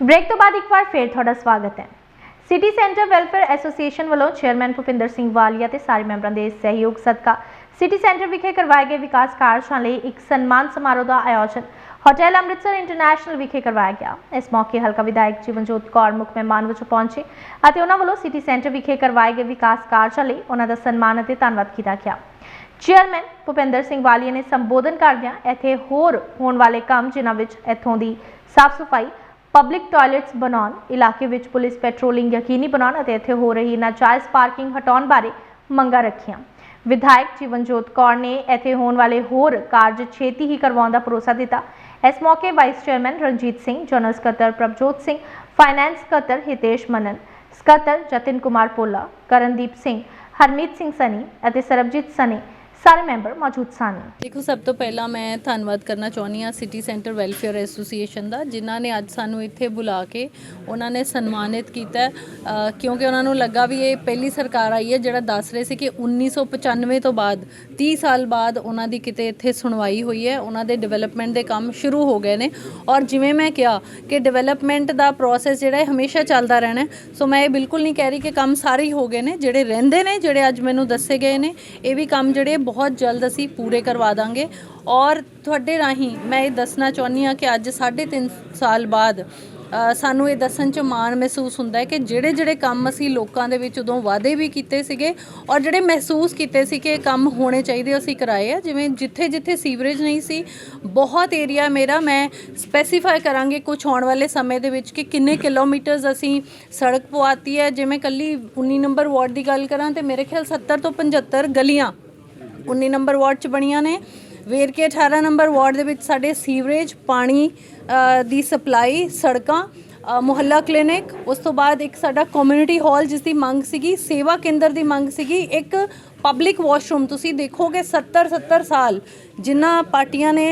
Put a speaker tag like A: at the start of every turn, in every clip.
A: Break ਤੋਂ ਬਾਅਦ ਇੱਕ ਵਾਰ ਫੇਰ ਤੁਹਾਡਾ ਸਵਾਗਤ ਹੈ। ਸਿਟੀ ਸੈਂਟਰ ਵੈਲਫੇਅਰ ਐਸੋਸੀਏਸ਼ਨ ਵੱਲੋਂ ਚੇਅਰਮੈਨ ਭੁਪਿੰਦਰ ਸਿੰਘ ਵਾਲੀਆ ਤੇ ਸਾਰੇ ਮੈਂਬਰਾਂ ਦੇ ਸਹਿਯੋਗ ਸਦਕਾ ਸਿਟੀ ਸੈਂਟਰ ਵਿਖੇ ਕਰਵਾਏ ਗਏ ਵਿਕਾਸ ਕਾਰਜਾਂ ਲਈ ਇੱਕ ਸਨਮਾਨ ਸਮਾਰੋਹ ਦਾ ਆਯੋਜਨ ਹੋਟਲ ਅੰਮ੍ਰਿਤਸਰ ਇੰਟਰਨੈਸ਼ਨਲ ਵਿਖੇ ਕਰਵਾਇਆ ਗਿਆ। ਇਸ ਮੌਕੇ ਹਲਕਾ ਵਿਧਾਇਕ ਜੀਵਨਜੋਤ ਕੌਰ ਮੁੱਖ ਮਹਿਮਾਨ ਵਜੋਂ ਪਹੁੰਚੇ ਅਤੇ ਉਹਨਾਂ ਵੱਲੋਂ ਸਿਟੀ ਸੈਂਟਰ ਵਿਖੇ ਕਰਵਾਏ ਗਏ ਵਿਕਾਸ ਕਾਰਜਾਂ ਲਈ ਉਹਨਾਂ ਦਾ ਸਨਮਾਨ ਅਤੇ ਧੰਨਵਾਦ ਕੀਤਾ ਗਿਆ। ਚੇਅਰਮੈਨ ਭੁਪਿੰਦਰ ਸਿੰਘ ਵਾਲੀਆ ਨੇ ਸੰਬੋਧਨ ਕਰਦਿਆਂ ਇੱਥੇ ਹੋਰ ਹੋਣ ਵਾਲੇ ਕੰਮ ਜਿਨ੍ਹਾਂ ਵਿੱਚ ਇੱਥੋਂ ਦੀ ਸਾਫ਼ ਸਫ਼ਾਈ ਪਬਲਿਕ ਟਾਇਲਟਸ ਬਣਾਉਣ, ਇਲਾਕੇ ਵਿੱਚ ਪੁਲਿਸ ਪੈਟਰੋਲਿੰਗ ਯਕੀਨੀ ਬਣਾਉਣ ਅਤੇ ਇੱਥੇ ਹੋ ਰਹੀ ਨਾਜਾਇਜ਼ ਪਾਰਕਿੰਗ ਹਟਾਉਣ ਬਾਰੇ ਮੰਗਾਂ ਰੱਖੀਆਂ। ਵਿਧਾਇਕ ਜੀਵਨਜੋਤ ਕੌਰ ਨੇ ਇੱਥੇ ਹੋਣ ਵਾਲੇ ਹੋਰ ਕਾਰਜ ਛੇਤੀ ਹੀ ਕਰਵਾਉਣ ਦਾ ਭਰੋਸਾ ਦਿੱਤਾ। ਇਸ ਮੌਕੇ vice chairman Ranjit Singh general ਸਕੱਤਰ ਪ੍ਰਭਜੋਤ ਸਿੰਘ ਫਾਈਨੈਂਸ ਸਕੱਤਰ ਹਿਤੇਸ਼ ਮਨਨ, ਸਕੱਤਰ ਜਤਿਨ ਕੁਮਾਰ ਪੋਲਾ ਕਰਨਦੀਪ ਸਿੰਘ, ਹਰਮੀਤ ਸਿੰਘ ਸਨੀ ਅਤੇ ਸਰਬਜੀਤ ਸਨੀ ਸਾਰੇ ਮੈਂਬਰ ਮੌਜੂਦ ਸਨ।
B: ਦੇਖੋ, ਸਭ ਤੋਂ ਪਹਿਲਾਂ ਮੈਂ ਧੰਨਵਾਦ ਕਰਨਾ ਚਾਹੁੰਦੀ ਹਾਂ ਸਿਟੀ ਸੈਂਟਰ ਵੈਲਫੇਅਰ ਐਸੋਸੀਏਸ਼ਨ ਦਾ, ਜਿਨ੍ਹਾਂ ਨੇ ਅੱਜ ਸਾਨੂੰ ਇੱਥੇ ਬੁਲਾ ਕੇ ਉਹਨਾਂ ਨੇ ਸਨਮਾਨਿਤ ਕੀਤਾ ਕਿਉਂਕਿ ਉਹਨਾਂ ਨੂੰ ਲੱਗਾ ਵੀ ਇਹ ਪਹਿਲੀ ਸਰਕਾਰ ਆਈ ਹੈ, ਜਿਹੜਾ ਦੱਸ ਰਹੇ ਸੀ ਕਿ 1995 ਤੋਂ ਬਾਅਦ 30 ਸਾਲ ਬਾਅਦ ਉਹਨਾਂ ਦੀ ਕਿਤੇ ਇੱਥੇ ਸੁਣਵਾਈ ਹੋਈ ਹੈ। ਉਹਨਾਂ ਦੇ ਡਿਵੈਲਪਮੈਂਟ ਦੇ ਕੰਮ ਸ਼ੁਰੂ ਹੋ ਗਏ ਨੇ। ਔਰ ਜਿਵੇਂ ਮੈਂ ਕਿਹਾ ਕਿ ਡਿਵੈਲਪਮੈਂਟ ਦਾ ਪ੍ਰੋਸੈਸ ਜਿਹੜਾ ਹੈ ਹਮੇਸ਼ਾ ਚੱਲਦਾ ਰਹਿਣਾ ਸੋ ਮੈਂ ਇਹ ਬਿਲਕੁਲ ਨਹੀਂ ਕਹਿ ਰਹੀ ਕਿ ਕੰਮ ਸਾਰੇ ਹੀ ਹੋ ਗਏ ਨੇ, ਜਿਹੜੇ ਰਹਿੰਦੇ ਨੇ, ਜਿਹੜੇ ਅੱਜ ਮੈਨੂੰ ਦੱਸੇ ਗਏ ਨੇ, ਇਹ ਵੀ ਕੰਮ ਜਿਹੜੇ ਬਹੁਤ ਜਲਦ ਅਸੀਂ ਪੂਰੇ ਕਰਵਾ ਦਾਂਗੇ। ਔਰ ਤੁਹਾਡੇ ਰਾਹੀਂ ਮੈਂ ਇਹ ਦੱਸਣਾ ਚਾਹੁੰਦੀ ਹਾਂ ਕਿ ਅੱਜ 3.5 ਸਾਲ ਬਾਅਦ ਸਾਨੂੰ ਇਹ ਦੱਸਣ 'ਚ ਮਾਣ ਮਹਿਸੂਸ ਹੁੰਦਾ ਹੈ ਕਿ ਜਿਹੜੇ ਜਿਹੜੇ ਕੰਮ ਅਸੀਂ ਲੋਕਾਂ ਦੇ ਵਿੱਚ ਉਦੋਂ ਵਾਅਦੇ ਵੀ ਕੀਤੇ ਸੀਗੇ ਔਰ ਜਿਹੜੇ ਮਹਿਸੂਸ ਕੀਤੇ ਸੀ ਕਿ ਇਹ ਕੰਮ ਹੋਣੇ ਚਾਹੀਦੇ ਅਸੀਂ ਕਰਾਏ ਆ। ਜਿਵੇਂ ਜਿੱਥੇ ਜਿੱਥੇ ਸੀਵਰੇਜ ਨਹੀਂ ਸੀ, ਬਹੁਤ ਏਰੀਆ ਮੇਰਾ ਮੈਂ ਸਪੈਸੀਫਾਈ ਕਰਾਂਗੇ ਕੁਝ ਆਉਣ ਵਾਲੇ ਸਮੇਂ ਦੇ ਵਿੱਚ ਕਿ ਕਿੰਨੇ ਕਿਲੋਮੀਟਰਸ ਅਸੀਂ ਸੜਕ ਪਵਾਤੀ ਹੈ। ਜਿਵੇਂ ਕੱਲੀ 19 ਨੰਬਰ ਵਾਰਡ ਦੀ ਗੱਲ ਕਰਾਂ ਤੇ ਮੇਰੇ ਖਿਆਲ 70 ਤੋਂ 75 ਗਲੀਆਂ 19 ਨੰਬਰ ਵਾਰਡ ਚ ਬਣੀਆਂ ਨੇ। ਵੇਰਕੇ 18 ਨੰਬਰ ਵਾਰਡ ਦੇ ਵਿੱਚ ਸਾਡੇ ਸੀਵਰੇਜ, ਪਾਣੀ ਦੀ ਸਪਲਾਈ, ਸੜਕਾਂ ਮੁਹੱਲਾ ਕਲੀਨਿਕ। ਉਸ ਤੋਂ ਬਾਅਦ ਇੱਕ ਸਾਡਾ ਕਮਿਊਨਿਟੀ ਹਾਲ ਜਿਸ ਦੀ ਮੰਗ ਸੀਗੀ, ਸੇਵਾ ਕੇਂਦਰ ਦੀ ਮੰਗ ਸੀਗੀ, ਇੱਕ ਪਬਲਿਕ ਵਾਸ਼ਰੂਮ ਤੁਸੀਂ ਦੇਖੋਗੇ 70 70 ਸਾਲ ਜਿਨ੍ਹਾਂ ਪਾਰਟੀਆਂ ਨੇ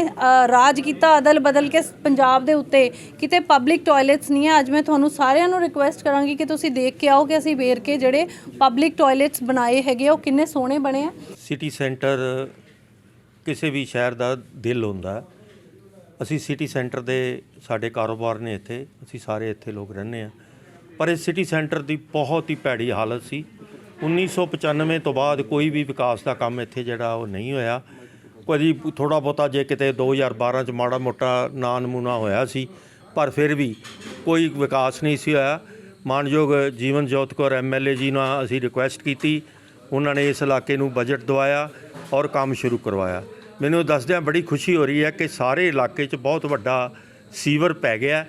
B: ਰਾਜ ਕੀਤਾ ਅਦਲ ਬਦਲ ਕੇ ਪੰਜਾਬ ਦੇ ਉੱਤੇ। ਕਿਤੇ ਪਬਲਿਕ ਟਾਇਲਟਸ ਨਹੀਂ ਹੈ ਅੱਜ ਮੈਂ ਤੁਹਾਨੂੰ ਸਾਰਿਆਂ ਨੂੰ ਰਿਕੁਐਸਟ ਕਰਾਂਗੀ ਕਿ ਤੁਸੀਂ ਦੇਖ ਕੇ ਆਓ ਕਿ ਅਸੀਂ ਵੇਰ ਕੇ ਜਿਹੜੇ ਪਬਲਿਕ ਟਾਇਲਟਸ ਬਣਾਏ ਹੈਗੇ ਉਹ ਕਿੰਨੇ ਸੋਹਣੇ ਬਣੇ ਆ।
C: ਸਿਟੀ ਸੈਂਟਰ ਕਿਸੇ ਵੀ ਸ਼ਹਿਰ ਦਾ ਦਿਲ ਹੁੰਦਾ। ਅਸੀਂ ਸਿਟੀ ਸੈਂਟਰ ਦੇ ਸਾਡੇ ਕਾਰੋਬਾਰ ਨੇ ਇੱਥੇ, ਅਸੀਂ ਸਾਰੇ ਇੱਥੇ ਲੋਕ ਰਹਿੰਦੇ ਆ ਪਰ ਇਹ ਸਿਟੀ ਸੈਂਟਰ ਦੀ ਬਹੁਤ ਹੀ ਭੈੜੀ ਹਾਲਤ ਸੀ। 1995 ਤੋਂ ਬਾਅਦ ਕੋਈ ਵੀ ਵਿਕਾਸ ਦਾ ਕੰਮ ਇੱਥੇ ਜਿਹੜਾ ਉਹ ਨਹੀਂ ਹੋਇਆ। ਕਦੀ ਥੋੜਾ ਬਹੁਤਾ ਜੇ ਕਿਤੇ 2012 ਚ ਮਾੜਾ ਮੋਟਾ ਨਾਂ ਨਮੂਨਾ ਹੋਇਆ ਸੀ, ਪਰ ਫਿਰ ਵੀ ਕੋਈ ਵਿਕਾਸ ਨਹੀਂ ਸੀ ਹੋਇਆ। ਮਾਨਯੋਗ ਜੀਵਨ ਜੋਤ ਕੌਰ ਐਮਐਲਏ ਜੀ ਨਾਲ ਅਸੀਂ ਰਿਕੁਐਸਟ ਕੀਤੀ। ਉਹਨਾਂ ਨੇ ਇਸ ਇਲਾਕੇ ਨੂੰ ਬਜਟ ਦਵਾਇਆ ਔਰ ਕੰਮ ਸ਼ੁਰੂ ਕਰਵਾਇਆ। ਮੈਨੂੰ ਦੱਸਦਿਆਂ ਬੜੀ ਖੁਸ਼ੀ ਹੋ ਰਹੀ ਹੈ ਕਿ ਸਾਰੇ ਇਲਾਕੇ 'ਚ ਬਹੁਤ ਵੱਡਾ ਸੀਵਰ ਪੈ ਗਿਆ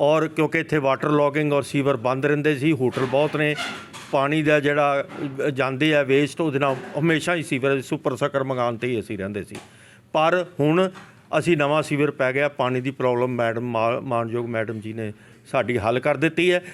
C: ਔਰ ਕਿਉਂਕਿ ਇੱਥੇ ਵਾਟਰ ਲੌਗਿੰਗ ਔਰ ਸੀਵਰ ਬੰਦ ਰਹਿੰਦੇ ਸੀ, ਹੋਟਲ ਬਹੁਤ ਨੇ, ਪਾਣੀ ਦਾ ਜਿਹੜਾ ਜਾਂਦੇ ਆ ਵੇਸਟ ਉਹਦੇ ਨਾਲ ਹਮੇਸ਼ਾ ਹੀ ਸੀਵਰ ਸੁਪਰ ਸਕਰ ਮੰਗਾਉਣ ਤੇ ਹੀ ਅਸੀਂ ਰਹਿੰਦੇ ਸੀ। ਪਰ ਹੁਣ ਅਸੀਂ ਨਵਾਂ ਸੀਵਰ ਪੈ ਗਿਆ, ਪਾਣੀ ਦੀ ਪ੍ਰੋਬਲਮ ਮੈਡਮ ਮਾ- ਮਾਨਯੋਗ ਮੈਡਮ ਜੀ ਨੇ ਸਾਡੀ ਹੱਲ ਕਰ ਦਿੱਤੀ ਹੈ।